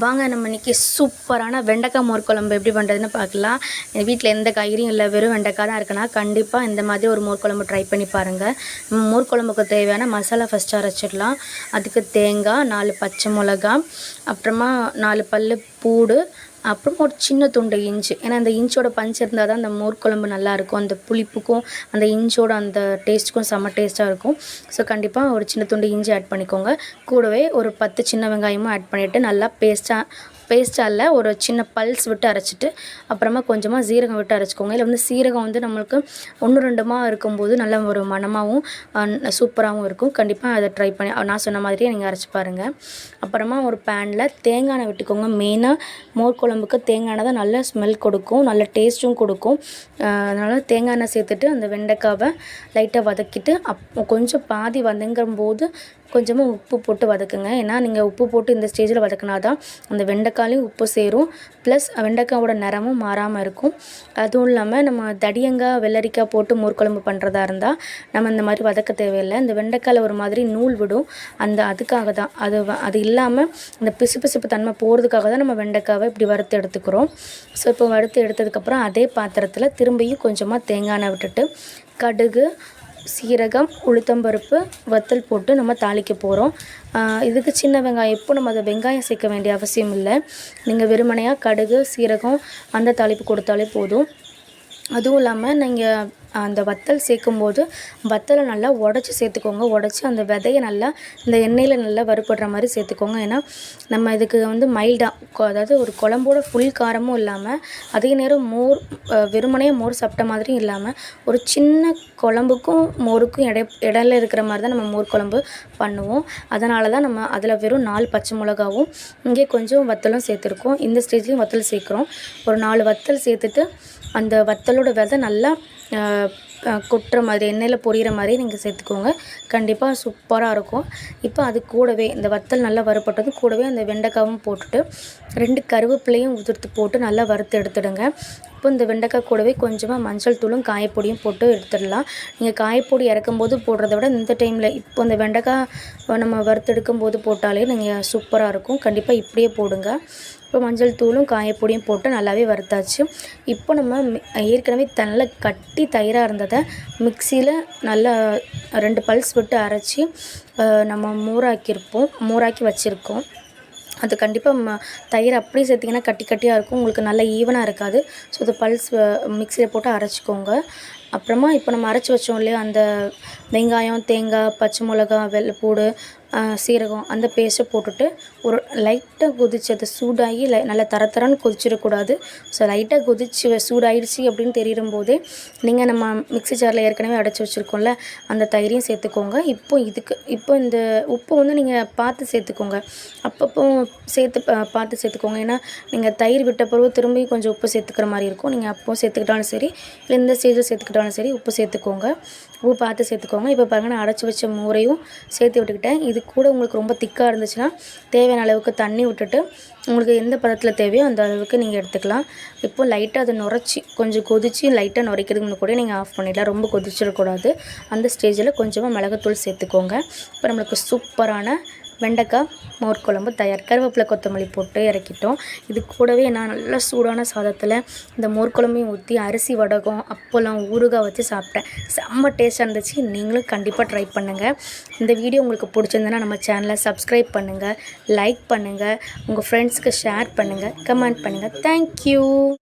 வாங்க நம்ம இன்றைக்கி சூப்பரான வெண்டைக்காய் மோர் குழம்பு எப்படி பண்ணுறதுன்னு பார்க்கலாம். எங்கள் வீட்டில் எந்த காய்கறியும் இல்லை வெறும் வெண்டைக்காய் தான் இருக்குன்னா கண்டிப்பாக இந்த மாதிரி ஒரு மோர் குழம்பு ட்ரை பண்ணி பாருங்கள் மோர் குழம்புக்கு தேவையான மசாலா ஃபஸ்ட்டு அரைச்சிடலாம். அதுக்கு தேங்காய் நாலு பச்சை மிளகா அப்புறமா நாலு பல் பூடு அப்புறம் ஒரு சின்ன துண்டு இஞ்சி. ஏன்னா அந்த இஞ்சோட பஞ்சு இருந்தால் தான் அந்த மோர் குழம்பு நல்லாயிருக்கும் அந்த புளிப்புக்கும் அந்த இஞ்சோட அந்த டேஸ்ட்டுக்கும் செம்ம டேஸ்ட்டாக இருக்கும். ஸோ கண்டிப்பாக ஒரு சின்ன துண்டு இஞ்சி ஆட் பண்ணிக்கோங்க. கூடவே ஒரு பத்து சின்ன வெங்காயமும் ஆட் பண்ணிவிட்டு நல்லா பேஸ்ட்டாக பேஸ்ட்டாக ஒரு சின்ன பல்ஸ் விட்டு அரைச்சிட்டு அப்புறமா கொஞ்சமாக சீரகம் விட்டு அரைச்சிக்கோங்க. இல்லை வந்து சீரகம் வந்து நம்மளுக்கு ஒன்று ரெண்டுமாக இருக்கும்போது நல்ல ஒரு மணமாகவும் சூப்பராகவும் இருக்கும். கண்டிப்பாக அதை ட்ரை பண்ணி நான் சொன்ன மாதிரியே நீங்கள் அரைச்சி பாருங்கள் அப்புறமா ஒரு பேனில் தேங்காய் எண்ணெய் விட்டுக்கோங்க மெயினாக மோர் குழம்புக்கு தேங்காய் எண்ணெய் தான் நல்ல ஸ்மெல் கொடுக்கும் நல்ல டேஸ்ட்டும் கொடுக்கும். அதனால் தேங்காய் எண்ணெய் சேர்த்துட்டு அந்த வெண்டைக்காவை லைட்டாக வதக்கிட்டு அப் கொஞ்சம் பாதி வதங்கும் போது கொஞ்சமாக உப்பு போட்டு வதக்குங்க. ஏன்னா நீங்கள் உப்பு போட்டு இந்த ஸ்டேஜில் வதக்கினா தான் அந்த வெண்டைக்காலையும் உப்பு சேரும். ப்ளஸ் வெண்டைக்காவோட நிறமும் மாறாமல் இருக்கும். அதுவும் இல்லாமல் நம்ம தடியங்காய் வெள்ளரிக்காய் போட்டு மோர் குழம்பு பண்ணுறதா இருந்தால் நம்ம இந்த மாதிரி வதக்க தேவையில்லை. இந்த வெண்டைக்காயில் ஒரு மாதிரி நூல் விடும். அந்த அதுக்காக தான் அது அது இல்லாமல் இந்த பிசு பிசுப்பு தன்மை போகிறதுக்காக தான் நம்ம வெண்டைக்காவை இப்படி வறுத்து எடுத்துக்கிறோம். ஸோ இப்போ வறுத்து எடுத்ததுக்கப்புறம் அதே பாத்திரத்தில் திரும்பியும் கொஞ்சமாக தேங்காய் எண்ணெய் விட்டுட்டு கடுகு சீரகம் உளுத்தம்பருப்பு வத்தல் போட்டு நம்ம தாளிக்க போகிறோம் இதுக்கு சின்ன வெங்காயம் இப்போ நம்ம அதை வெங்காயம் சேர்க்க வேண்டிய அவசியம் இல்லை. நீங்கள் வெறுமனையாக கடுகு சீரகம் அந்த தாளிப்பு கொடுத்தாலே போதும். அதுவும் இல்லாமல் நீங்கள் அந்த வத்தல் சேர்க்கும்போது வத்தலை நல்லா உடச்சி சேர்த்துக்கோங்க. உடச்சி அந்த விதையை நல்லா இந்த எண்ணெயில் நல்லா வறுபடுற மாதிரி சேர்த்துக்கோங்க. ஏன்னா நம்ம இதுக்கு வந்து மைல்டாக அதாவது ஒரு குழம்போட ஃபுல் காரமும் இல்லாமல் அதே நேரம் மோர் வெறுமனே மோர் சாப்பிட்ட மாதிரியும் இல்லாமல் ஒரு சின்ன குழம்புக்கும் மோருக்கும் இடை இடையில இருக்கிற மாதிரி தான் நம்ம மோர் குழம்பு பண்ணுவோம். அதனால தான் நம்ம அதில் வெறும் நாலு பச்சை மிளகாவும் இங்கே கொஞ்சம் வத்தலும் சேர்த்துருக்கோம். இந்த ஸ்டேஜ்லேயும் வத்தல் சேர்க்குறோம். ஒரு நாலு வத்தல் சேர்த்துட்டு அந்த வத்தலோட விதை நல்லா கொட்டுற மாதிரி எண்ணெயில் பொரியிற மாதிரி நீங்கள் சேர்த்துக்கோங்க. கண்டிப்பாக சூப்பராக இருக்கும். இப்போ அது கூடவே இந்த வத்தல் நல்லா வறுப்பட்டது கூடவே அந்த வெண்டைக்காவும் போட்டுட்டு ரெண்டு கருவேப்பிலையும் உதிர்த்து போட்டு நல்லா வறுத்து எடுத்துடுங்க. இப்போ இந்த வெண்டைக்காய் கூடவே கொஞ்சமாக மஞ்சள் தூளும் காயப்பொடியும் போட்டு எடுத்துடலாம். நீங்கள் காயப்பொடி இறக்கும் போது போடுறத விட இந்த டைமில் இப்போ இந்த வெண்டைக்காய் நம்ம வறுத்தெடுக்கும் போது போட்டாலே நீங்கள் சூப்பராக இருக்கும். கண்டிப்பாக இப்படியே போடுங்க. இப்போ மஞ்சள் தூளும் காயப்பொடியும் போட்டு நல்லாவே வறுத்தாச்சு. இப்போ நம்ம ஏற்கனவே நல்லா கட்டி தயிராக இருந்ததை மிக்சியில் நல்லா ரெண்டு பல்ஸ் விட்டு அரைச்சி நம்ம மோராக்கியிருப்போம் மோராக்கி வச்சுருக்கோம். அது கண்டிப்பாக ம தயிர் அப்படியே சேர்த்திங்கன்னா கட்டி கட்டியாக இருக்கும். உங்களுக்கு நல்லா ஈவனாக இருக்காது. ஸோ இது பல்ஸ் மிக்சியில் போட்டு அரைச்சிக்கோங்க. அப்புறமா இப்போ நம்ம அரைச்சி வச்சோம் இல்லையா? அந்த வெங்காயம் தேங்காய் பச்சை மிளகா வெள்ளைப்பூடு சீரகம் அந்த பேஸ்ட்டை போட்டுட்டு ஒரு லைட்டாக கொதிச்சு சூடாகி லை நல்லா தர தரன்னு கொதிச்சிடக்கூடாது. ஸோ லைட்டாக கொதிச்சு சூடாயிடுச்சு அப்படின்னு தெரியும் போதே நீங்கள் நம்ம மிக்ஸி ஜாரில் ஏற்கனவே அடைச்சி வச்சுருக்கோம்ல அந்த தயிரையும் சேர்த்துக்கோங்க. இப்போ இதுக்கு இப்போ இந்த உப்பு வந்து நீங்கள் பார்த்து சேர்த்துக்கோங்க. அப்பப்போ சேர்த்து பார்த்து சேர்த்துக்கோங்க. ஏன்னா நீங்கள் தயிர் விட்ட பிறகு திரும்பி கொஞ்சம் உப்பு சேர்த்துக்கிற மாதிரி இருக்கும். நீங்கள் அப்போ சேர்த்துக்கிட்டாலும் சரி இல்லை இந்த ஸ்டேஜில் சேர்த்துக்கிட்டாலும் சரி உப்பு சேர்த்துக்கோங்க. உப்பு பார்த்து சேர்த்துக்கோங்க. இப்போ பாருங்கள் நான் அடைச்சி வச்ச மூரையும் சேர்த்து விட்டுக்கிட்டேன். இது கூட உங்களுக்கு ரொம்ப திக்காக இருந்துச்சுன்னா தேவையான அளவுக்கு தண்ணி விட்டுட்டு உங்களுக்கு எந்த பதத்தில் தேவையோ அந்த அளவுக்கு நீங்கள் எடுத்துக்கலாம். இப்போ லைட்டாக அதை நுரைச்சி கொஞ்சம் கொதித்து லைட்டாக நுரைக்கிறதுக்கு கூட நீங்கள் ஆஃப் பண்ணிடலாம். ரொம்ப கொதிச்சிடக்கூடாது. அந்த ஸ்டேஜில் கொஞ்சமாக மிளகுத்தூள் சேர்த்துக்கோங்க. இப்போ நம்மளுக்கு சூப்பரான வெண்டைக்காய் மோர் குழம்பு தயார். கருவேப்பிலை கொத்தமல்லி போட்டு இறக்கிட்டோம். இது கூடவே நான் நல்லா சூடான சாதத்தில் இந்த மோர் குழம்பையும் ஊற்றி அரிசி வடகம் அப்பளம் ஊறுகாய் வச்சு சாப்பிட்டேன். செம்ம டேஸ்ட்டாக இருந்துச்சு. நீங்களும் கண்டிப்பாக ட்ரை பண்ணுங்கள் இந்த வீடியோ உங்களுக்கு பிடிச்சிருந்தனா நம்ம சேனலை சப்ஸ்கிரைப் பண்ணுங்கள் லைக் பண்ணுங்கள் உங்கள் ஃப்ரெண்ட்ஸ்க்கு ஷேர் பண்ணுங்கள் கமெண்ட் பண்ணுங்கள் தேங்க்யூ